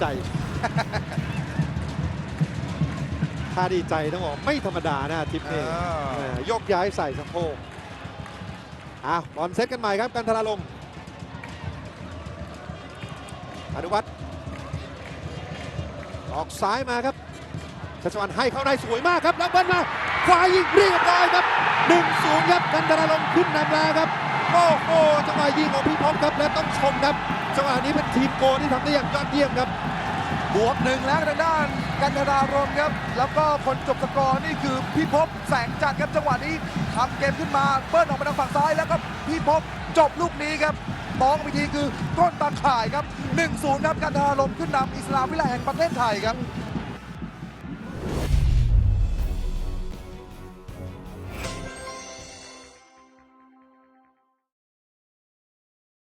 ใจ ถ้าดีใจต้องบอกไม่ธรรมดานะทิปนี้อ่าแหม่ยกย้ายใส่สะโพกอ้าวบอลเซตกันใหม่ครับกันธนาลมอนุวัฒน์ออกซ้ายมาครับชัชวันให้เข้าในสวยมากครับแล้วเบิ้ลมา ขวายิงเรียบร้อยครับ1-0ครับกันธนาลมขึ้นนำแล้วครับโอ้โหจังหวะยิงของพี่พบครับและต้องชมครับจังหวะนี้เป็นทีมโกที่ทำได้อย่างยอดเยี่ยมครับบวกหนึ่งแล้วทางด้านกันธนารมครับ แล้วก็คนจบสกอร์นี่คือพี่พบแสงจันทร์ครับจังหวะนี้ทำเกมขึ้นมาเบิ้ลออกมาทางฝั่งซ้ายแล้วก็พี่พบจบลูกนี้ครับมองไปทีคือก้นตาข่ายครับ1-0ครับกันธนารมขึ้นนำอิสลามวิไลแห่งประเทศไทยครับ